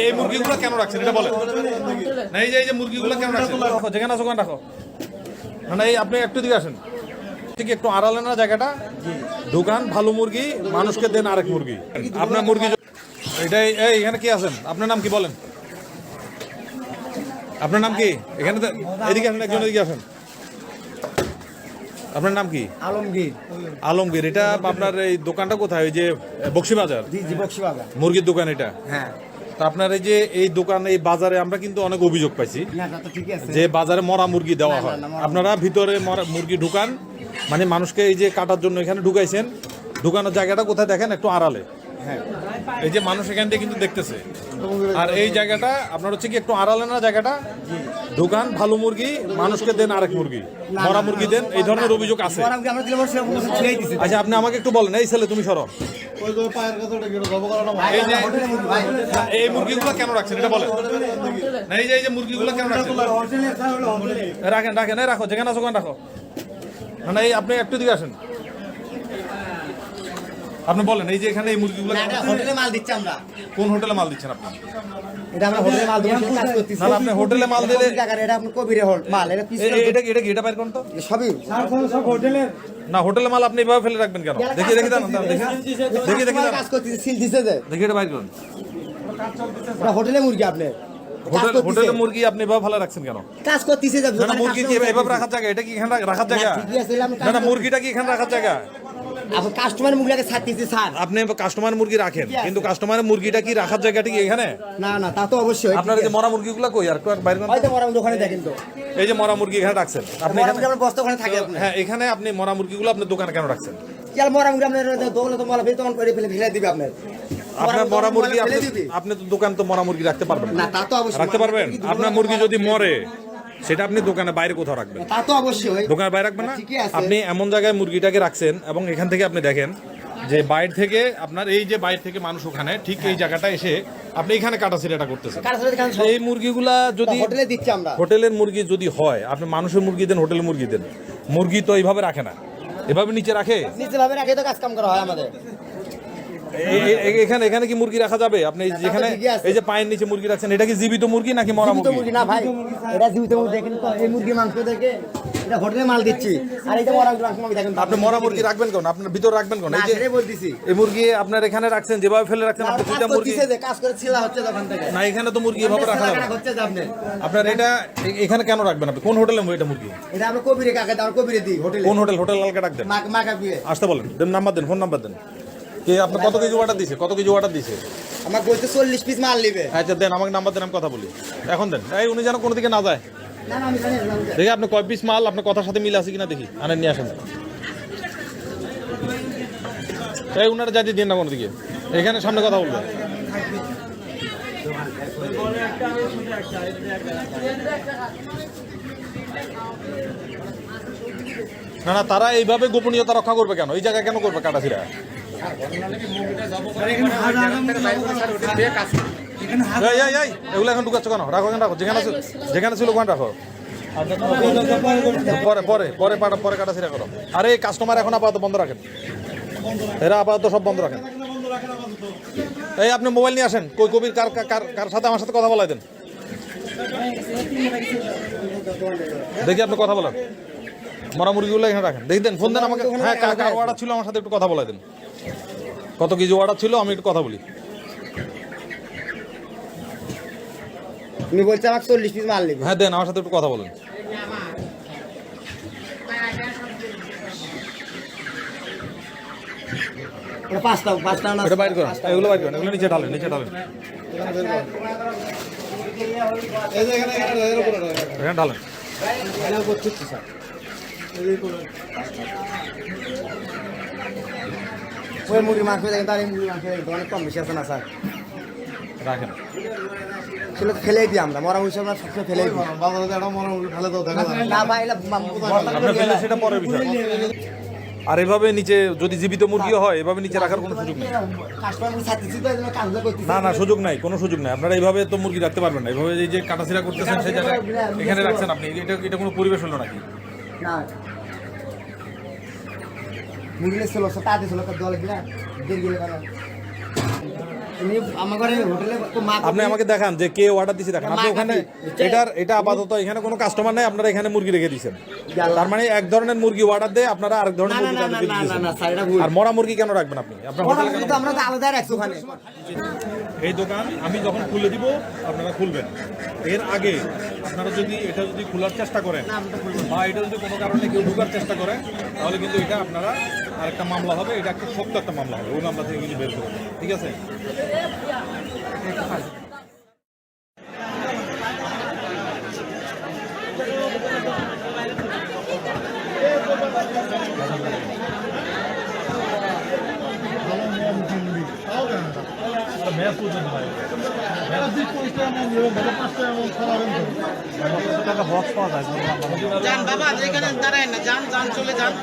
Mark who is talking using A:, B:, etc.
A: এই মুরগিগুলো কেন রাখছেন? এটা বলেন। না এই যে এই যে মুরগিগুলো কেন রাখছেন? রাখো যেখানে আছো ওখানে রাখো। না এই আপনি একটু দিকে আসেন। ঠিক একটু আড়ালে না জায়গাটা? দোকান ভালো মুরগি মানুষকে দেন আরেক মুরগি। আপনার মুরগি এটাই এই এখানে কি আছেন? আপনার নাম কি বলেন? আপনার নাম কি? এখানে এদিকে আসেন একজন এদিকে আসেন। আপনার নাম কি?
B: আলমগীর।
A: আলমগীর এটা আপনার এই দোকানটা কোথায়? ওই যে বক্সিবাজার?
B: জি জি বক্সিবাজার।
A: মুরগির দোকান এটা?
B: হ্যাঁ।
A: তা আপনার এই যে এই দোকান এই বাজারে আমরা কিন্তু অনেক অভিযোগ পাইছি যে বাজারে মরা মুরগি দেওয়া হয়। আপনারা ভিতরে মরা- মুরগি ঢুকান মানে মানুষকে এই যে কাটার জন্য এখানে ঢুকাইছেন ঢুকানোর জায়গাটা কোথায় দেখেন? একটু আড়ালে।
B: হ্যাঁ।
A: এই যে মানুষ এখান থেকে কিন্তু দেখতেছে। আর এই জায়গাটা আপনার হচ্ছে কি একটু আড়ালে না জায়গাটা? দোকান ভালো মুরগি মানুষকে দেন আরেক মুরগি। মরা মুরগি দেন এই ধরনের অভিযোগ আছে। আচ্ছা আপনি আমাকে একটু বলেন এই ছেলে তুমি সরো। এই যে
B: হোটেলে মুরগি ভাই
A: এই মুরগিগুলো কেন রাখছেন? এটা বলেন। না এই যে এই যে মুরগিগুলো কেন রাখছেন? রাখেন রাখেন এই রাখো যেখানে আছো ওখানে রাখো। না এই আপনি একটু দিকে আসেন। আপনি বলেন এই যে এখানে এই মুরগিগুলো?
B: হোটেলে মাল দিচ্ছি আমরা।
A: কোন হোটেলে মাল দিচ্ছেন আপনি?
B: এটা আমরা হোটেলে মাল কাজ করতেছি।
A: না, আপনি হোটেলে মাল দিলে-
B: এটা আপনার কবিরে হোল মাল এটা পিস
A: এটা এটা এটা বাইর করুন তো?
B: সবই। সব হোটেলের?
A: না হোটেলে মাল আপনি এভাবে ফেলে রাখবেন কেন? দেখি দেখি দাঁড়ান, দেখি দেখি দেখি
B: কাজ করতেছি সিল দিছে যে।
A: দেখি এটা বাইর করুন।
B: এটা হোটেলে মুরগি আপনি।
A: হোটেলে মুরগি আপনি এভাবে ফেলে রাখছেন কেন?
B: কাজ করতেছে যে
A: না না মুরগি কি এভাবে- রাখার জায়গা? এটা কি এখানে রাখার জায়গা? না মুরগিটা কি এখানে রাখার জায়গা?
B: আপনি কাস্টমার মুরগিটাকে ছাড়তেছি স্যার
A: আপনি কাস্টমার মুরগি রাখেন কিন্তু কাস্টমারের মুরগিটা কি রাখার জায়গাটা কি এখানে?
B: না না তা তো অবশ্যই।
A: আপনার যে মরা মুরগিগুলো কই? আর বাইর
B: হয়তো মরা ওখানে দেখেন তো।
A: এই যে মরা মুরগি এখানে রাখছেন। আপনি এখানে
B: বস্তা ওখানে থাকে আপনি
A: হ্যাঁ এখানে আপনি মরা মুরগিগুলো আপনি দোকানে কেন রাখছেন?
B: কি আর মরা মুরগি আপনার দোকানে তো মরা তখন করে ফেলে ফেলে দিবে আপনার।
A: আপনার মরা মুরগি আপনি তো দোকান তো মরা মুরগি রাখতে পারবেন
B: না। তা তো অবশ্যই
A: রাখতে পারবেন? আপনার মুরগি যদি মরে সেটা আপনি দোকানে বাইরে কোথাও রাখবেন।
B: তা তো অবশ্যই
A: দোকানের বাইরে রাখবেন না?
B: ঠিকই আছে।
A: আপনি এমন জায়গায় মুরগিটাকে রাখছেন এবং এখান থেকে আপনি দেখেন যে বাইরে থেকে আপনার এই যে বাইরে থেকে মানুষ ওখানে ঠিক এই জায়গাটা এসে আপনি এখানে কাটাছিড়াটা করতেছেন।
B: কার সাথে এখানে সব-
A: এই মুরগিগুলা যদি
B: হোটেলে দিচ্ছি আমরা।
A: হোটেলের মুরগি যদি হয় আপনি মানুষের মুরগি দেন হোটেলের মুরগি দেন। মুরগি তো এইভাবে রাখে না। এভাবে নিচে রাখে?
B: নিচে ভাবে রাখে তো কাজ কাম করা হয় আমাদের।
A: এখানে এখানে কি মুরগি রাখা যাবে? আপনি যেখানে এই যে পায়ের নিচে মুরগি রাখছেন এটা কি জীবিত মুরগি নাকি মরা মুরগি?
B: মুরগি না ভাই এটা জীবিত মুরগি দেখেন তো এই মুরগি মাংস দেখে এটা হোটেলে মাল দিচ্ছি। আর মরা মাংস দেখেন
A: আপনি মরা মুরগি রাখবেন কোন? আপনার ভিতর রাখবেন কোন? এই যে
B: বলতেছি।
A: এই মুরগি আপনার এখানে রাখছেন যেভাবে ফেলে রাখছেন আপনি দুইটা মুরগি
B: যে কাজ করে ছিলা হচ্ছে থেকে।
A: না এখানে তো মুরগি এভাবে রাখা যাবে
B: হচ্ছে যে আপনি?
A: আপনার এটা এখানে কেন রাখবেন আপনি? কোন হোটেলে এটা মুরগি?
B: এটা আমরা কবিরে কাকে দাও কবিরে দিই হোটেলে।
A: কোন হোটেল? হোটেল লালকা ডাক দেন।
B: মা মা
A: আসতে বলেন। দেন নাম্বার দেন ফোন নাম্বার দেন। কে আপনি কত কেজি অর্ডার দিছে? কত কেজি অর্ডার দিছে?
B: আমার বলতে চল্লিশ পিস মাল নিবে।
A: আচ্ছা দেন আমাকে নাম্বার দেন আমি কথা বলি। এখন দেন। এই উনি যেন কোনো দিকে না যায়।
B: না না আমি জানি না,
A: দেখি আপনি কয় পিস মাল আপনার কথার সাথে মিল আছে কিনা দেখি। আনেন নিয়ে আসেন। এই উনারা যাই দিন না কোনো দিকে। এখানে সামনে কথা বলবেন। না না তারা এইভাবে গোপনীয়তা রক্ষা করবে কেন? এই জায়গায় কেন করবে কাটাছিরা? এগুলো এখন ঢুকাচ্ছ কেন? রাখো কেন রাখো। যেখানে ছিল যেখানে ছিল ওখানে রাখো। পরে পরে পরে পাটা- পরে কাটাছিরা করো। আরে কাস্টমার এখন আপাতত বন্ধ রাখেন। এরা আপাতত সব বন্ধ রাখেন। এই আপনি মোবাইল নিয়ে আসেন। কই কবির কার কার- কার কার সাথে আমার সাথে কথা বলাই দেন? দেখি আপনি কথা বলেন। মরা মুরগিগুলো এখানে রাখেন। দেখি দেন ফোন দেন আমাকে। হ্যাঁ কার কার অর্ডার ছিল আমার সাথে একটু কথা বলাই দেন। কত কিছু অর্ডার ছিল আমি একটু কথা বলি।
B: তুমি বলছো আমাকে চল্লিশ পিস মাল নিবে।
A: হ্যাঁ দেন আমার সাথে একটু কথা বলেন।
B: পাঁচটা পাঁচটা না
A: এটা বাইর করেন এগুলো বাইর করেন এগুলো নিচে ঢালেন নিচে ঢালেন।
C: এখানে
A: ঢালেন।
B: করছি স্যার। ওই মুরগি মাংস দেখেন তার এই মুরগি মাংস দেখেন অনেক কম বেশি আছে না স্যার
A: রাখেন
B: সেগুলো ফেলেই দিই আমরা মরা মুরগি আমরা সবসময় ফেলেই দিই
C: মুরগি
B: না ভাই এটা।
A: সেটা পরের বিষয়। আর এভাবে নিচে যদি জীবিত মুরগিও হয় এভাবে নিচে রাখার কোনো সুযোগ নেই।
B: মুরগি
A: না না সুযোগ নাই কোনো সুযোগ নাই। আপনারা এইভাবে তো মুরগি রাখতে পারবেন না। এইভাবে এই যে কাটাছিরা করতেছেন সেই জায়গায় এখানে রাখছেন আপনি। এটা এটা কোনো পরিবেশ হলো নাকি?
B: না। মুরগি ছিল তাতে ছিল তার
A: আপনি আমাকে দেখান যে কে অর্ডার দিছে দেখান। আপনি ওখানে এটার এটা আপাতত এখানে কোনো কাস্টমার নাই আপনারা এখানে মুরগি রেখে দিয়েছেন। তার মানে এক ধরনের মুরগি অর্ডার দেয় আপনারা আরেক ধরনের মুরগি
B: না না
A: তাদেরকে দিয়েছেন। আর মরা মুরগি কেন রাখবেন আপনি? আপনার হোটেলে
B: আমরা তো আলাদা রাখছি ওখানে।
A: এই দোকান আমি যখন খুলে দিব আপনারা খুলবেন। এর আগে আপনারা যদি এটা যদি খোলার চেষ্টা করেন বা এটা যদি কোনো কারণে কেউ ঢুকার চেষ্টা করে তাহলে কিন্তু এটা আপনারা আরেকটা মামলা হবে। এটা একটা শক্ত একটা মামলা হবে ওই মামলা থেকে কিন্তু বের করবেন। ঠিক আছে?
D: যান বাবা যেখানে দাঁড়ায় না যান যান চলে যান